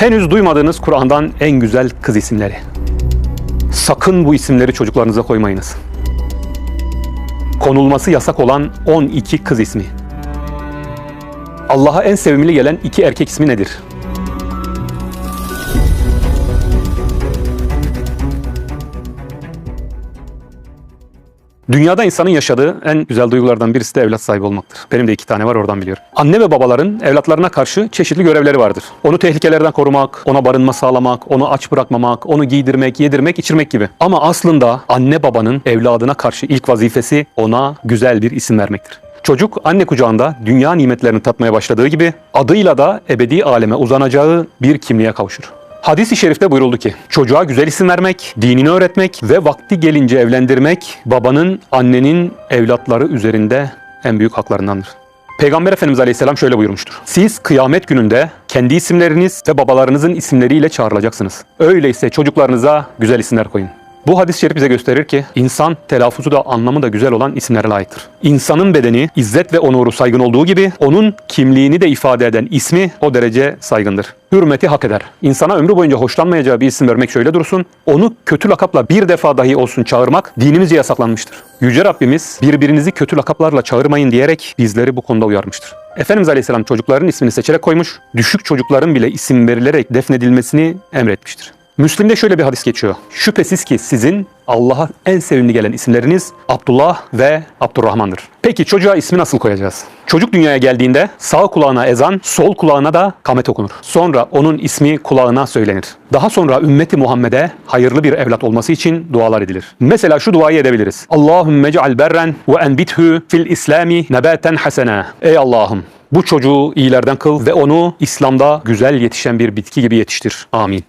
Henüz duymadığınız Kur'an'dan en güzel kız isimleri. Sakın bu isimleri çocuklarınıza koymayınız. Konulması yasak olan 12 kız ismi. Allah'a en sevimli gelen iki erkek ismi nedir? Dünyada insanın yaşadığı en güzel duygulardan birisi de evlat sahibi olmaktır. Benim de iki tane var oradan biliyorum. Anne ve babaların evlatlarına karşı çeşitli görevleri vardır. Onu tehlikelerden korumak, ona barınma sağlamak, onu aç bırakmamak, onu giydirmek, yedirmek, içirmek gibi. Ama aslında anne babanın evladına karşı ilk vazifesi ona güzel bir isim vermektir. Çocuk anne kucağında dünya nimetlerini tatmaya başladığı gibi adıyla da ebedi aleme uzanacağı bir kimliğe kavuşur. Hadis-i şerifte buyuruldu ki çocuğa güzel isim vermek, dinini öğretmek ve vakti gelince evlendirmek babanın, annenin evlatları üzerinde en büyük haklarındandır. Peygamber Efendimiz Aleyhisselam şöyle buyurmuştur. Siz kıyamet gününde kendi isimleriniz ve babalarınızın isimleriyle çağrılacaksınız. Öyleyse çocuklarınıza güzel isimler koyun. Bu hadis-i şerif bize gösterir ki insan telaffuzu da anlamı da güzel olan isimlere layıktır. İnsanın bedeni izzet ve onuru saygın olduğu gibi onun kimliğini de ifade eden ismi o derece saygındır. Hürmeti hak eder. İnsana ömrü boyunca hoşlanmayacağı bir isim vermek şöyle dursun. Onu kötü lakapla bir defa dahi olsun çağırmak dinimizce yasaklanmıştır. Yüce Rabbimiz birbirinizi kötü lakaplarla çağırmayın diyerek bizleri bu konuda uyarmıştır. Efendimiz Aleyhisselam çocukların ismini seçerek koymuş, düşük çocukların bile isim verilerek defnedilmesini emretmiştir. Müslim'de şöyle bir hadis geçiyor. Şüphesiz ki sizin Allah'a en sevimli gelen isimleriniz Abdullah ve Abdurrahman'dır. Peki çocuğa ismi nasıl koyacağız? Çocuk dünyaya geldiğinde sağ kulağına ezan, sol kulağına da kamet okunur. Sonra onun ismi kulağına söylenir. Daha sonra ümmeti Muhammed'e hayırlı bir evlat olması için dualar edilir. Mesela şu duayı edebiliriz. Allahümme ceal berren ve enbithü fil islami nebaten hasena. Ey Allah'ım bu çocuğu iyilerden kıl ve onu İslam'da güzel yetişen bir bitki gibi yetiştir. Amin.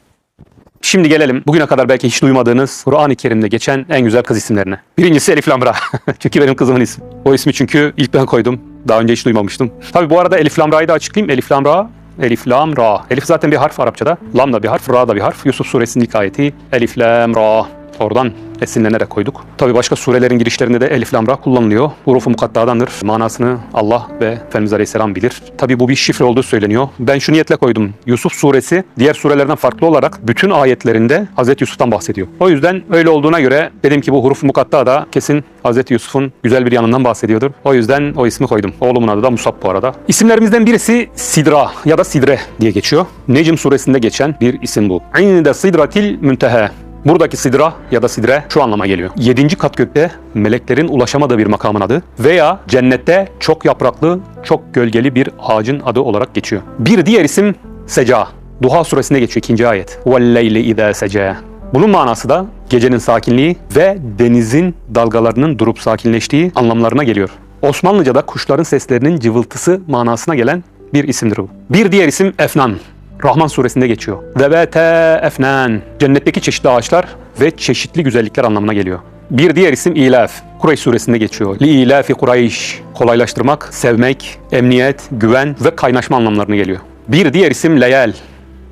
Şimdi gelelim bugüne kadar belki hiç duymadığınız Kur'an-ı Kerim'de geçen en güzel kız isimlerine. Birincisi Elif Lamra. çünkü benim kızımın ismi. O ismi çünkü ilk ben koydum. Daha önce hiç duymamıştım. Tabi bu arada Elif Lamra'yı da açıklayayım. Elif Lamra Elif Lam. Elif zaten bir harf Arapçada. Lam da bir harf, Ra da bir harf. Yusuf suresinin ilk ayeti. Elif Lam Ra. Oradan esinlenerek koyduk. Tabi başka surelerin girişlerinde de Elif Lam Ra kullanılıyor. Hurufu mukattadandır. Manasını Allah ve Efendimiz Aleyhisselam bilir. Tabi bu bir şifre olduğu söyleniyor. Ben şu niyetle koydum. Yusuf suresi diğer surelerden farklı olarak bütün ayetlerinde Hazreti Yusuf'tan bahsediyor. O yüzden öyle olduğuna göre dedim ki bu huruf mukatta da kesin Hazreti Yusuf'un güzel bir yanından bahsediyordur. O yüzden o ismi koydum. Oğlumun adı da Musab bu arada. İsimlerimizden birisi Sidra ya da Sidre diye geçiyor. Necm suresinde geçen bir isim bu. İnde sidratil müntehe. Buradaki sidra ya da sidre şu anlama geliyor. Yedinci kat gökte meleklerin ulaşamadığı bir makamın adı veya cennette çok yapraklı, çok gölgeli bir ağacın adı olarak geçiyor. Bir diğer isim Seca. Duha suresinde geçiyor ikinci ayet. وَاللَّيْلِ اِذَا سَجَى Bunun manası da gecenin sakinliği ve denizin dalgalarının durup sakinleştiği anlamlarına geliyor. Osmanlıca'da kuşların seslerinin cıvıltısı manasına gelen bir isimdir bu. Bir diğer isim Efnan. Rahman suresinde geçiyor. Ve bete efnen. Cennetteki çeşitli ağaçlar ve çeşitli güzellikler anlamına geliyor. Bir diğer isim İlaf. Kureyş suresinde geçiyor. Li ilafi Kureyş. Kolaylaştırmak, sevmek, emniyet, güven ve kaynaşma anlamlarına geliyor. Bir diğer isim Leyal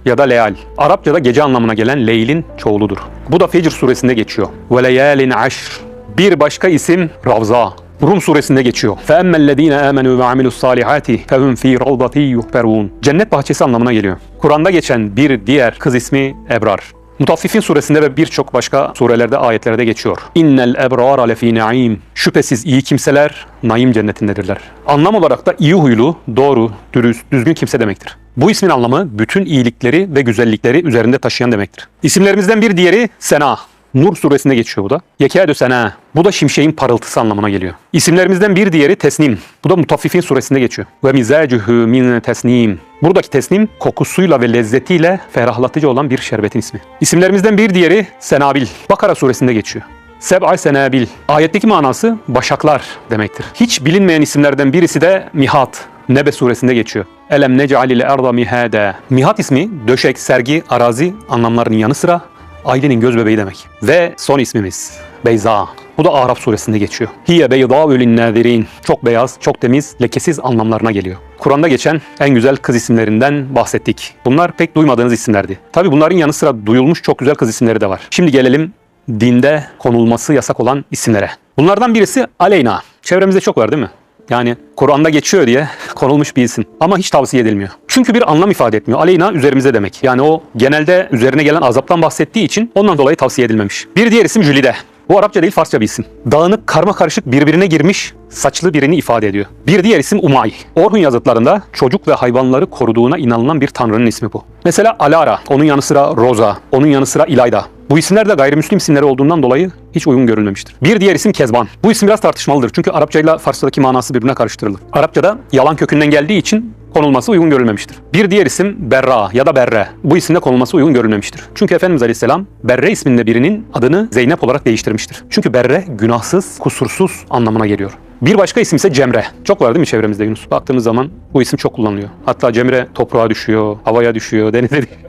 ya da Leal. Arapçada gece anlamına gelen Leyl'in çoğuludur. Bu da Fecr suresinde geçiyor. Ve leyalin aşr. Bir başka isim Ravza. Rum suresinde geçiyor. فَاَمَّا الَّذ۪ينَ آمَنُوا وَعَمِلُوا الصَّالِحَاتِ فَهُمْ ف۪ي رَوْضَةِ يُحْبَرُونَ Cennet bahçesi anlamına geliyor. Kur'an'da geçen bir diğer kız ismi Ebrar. Mutaffifin suresinde ve birçok başka surelerde ayetlerde geçiyor. İnnel ebrara lefi naim. Şüphesiz iyi kimseler naim cennetindedirler. Anlam olarak da iyi huylu, doğru, dürüst, düzgün kimse demektir. Bu ismin anlamı bütün iyilikleri ve güzellikleri üzerinde taşıyan demektir. İsimlerimizden bir diğeri Sena. Nur suresinde geçiyor bu da. Yekâdü sena. Bu da şimşeğin parıltısı anlamına geliyor. İsimlerimizden bir diğeri tesnim. Bu da Mutaffifin suresinde geçiyor. Ve mizacuhu min tesnim. Buradaki tesnim kokusuyla ve lezzetiyle ferahlatıcı olan bir şerbetin ismi. İsimlerimizden bir diğeri Senabil. Bakara suresinde geçiyor. Seb'a senabil. Ayetteki manası başaklar demektir. Hiç bilinmeyen isimlerden birisi de Mihat. Nebe suresinde geçiyor. Elem nec'alil erda mihada. Mihat ismi döşek, sergi, arazi anlamlarının yanı sıra ailenin göz bebeği demek. Ve son ismimiz Beyza. Bu da Araf suresinde geçiyor. Hiye beyda nazirin. Çok beyaz, çok temiz, lekesiz anlamlarına geliyor. Kur'an'da geçen en güzel kız isimlerinden bahsettik. Bunlar pek duymadığınız isimlerdi. Tabi bunların yanı sıra duyulmuş çok güzel kız isimleri de var. Şimdi gelelim dinde konulması yasak olan isimlere. Bunlardan birisi Aleyna. Çevremizde çok var değil mi? Yani Kur'an'da geçiyor diye konulmuş bir isim. Ama hiç tavsiye edilmiyor. Çünkü bir anlam ifade etmiyor. Aleyna üzerimize demek. Yani o genelde üzerine gelen azaptan bahsettiği için ondan dolayı tavsiye edilmemiş. Bir diğer isim Jülide. Bu Arapça değil Farsça bir isim. Dağınık, karma karışık birbirine girmiş saçlı birini ifade ediyor. Bir diğer isim Umay. Orhun yazıtlarında çocuk ve hayvanları koruduğuna inanılan bir tanrının ismi bu. Mesela Alara, onun yanı sıra Roza, onun yanı sıra İlayda. Bu isimler de gayrimüslim isimleri olduğundan dolayı hiç uygun görülmemiştir. Bir diğer isim Kezban. Bu isim biraz tartışmalıdır çünkü Arapça ile Farsçadaki manası birbirine karıştırılır. Arapçada yalan kökünden geldiği için konulması uygun görülmemiştir. Bir diğer isim Berra ya da Berre. Bu isimde konulması uygun görülmemiştir. Çünkü Efendimiz Aleyhisselam Berre isminde birinin adını Zeynep olarak değiştirmiştir. Çünkü Berre günahsız, kusursuz anlamına geliyor. Bir başka isim ise Cemre. Çok var değil mi çevremizde Yunus? Baktığımız zaman bu isim çok kullanılıyor. Hatta Cemre toprağa düşüyor, havaya düşüyor, denize düşüyor.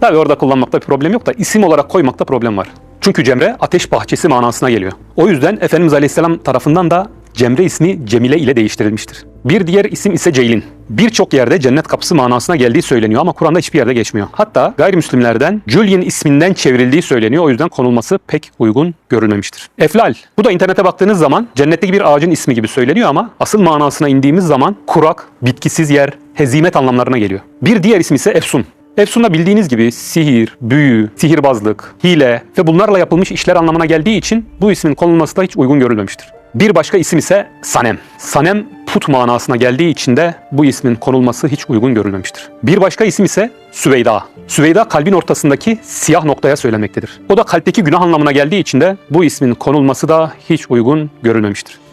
Tabii orada kullanmakta bir problem yok da isim olarak koymakta problem var. Çünkü Cemre ateş bahçesi manasına geliyor. O yüzden Efendimiz Aleyhisselam tarafından da Cemre ismi Cemile ile değiştirilmiştir. Bir diğer isim ise Ceylin. Birçok yerde cennet kapısı manasına geldiği söyleniyor ama Kur'an'da hiçbir yerde geçmiyor. Hatta gayrimüslimlerden Julian isminden çevrildiği söyleniyor. O yüzden konulması pek uygun görülmemiştir. Eflal. Bu da internete baktığınız zaman cennetteki bir ağacın ismi gibi söyleniyor ama asıl manasına indiğimiz zaman kurak, bitkisiz yer, hezimet anlamlarına geliyor. Bir diğer ismi ise Efsun. Efsun'da bildiğiniz gibi sihir, büyü, sihirbazlık, hile ve bunlarla yapılmış işler anlamına geldiği için bu ismin konulması da hiç uygun görülmemiştir. Bir başka isim ise Sanem. Sanem put manasına geldiği için de bu ismin konulması hiç uygun görülmemiştir. Bir başka isim ise Süveyda. Süveyda kalbin ortasındaki siyah noktaya söylenmektedir. O da kalpteki günah anlamına geldiği için de bu ismin konulması da hiç uygun görülmemiştir.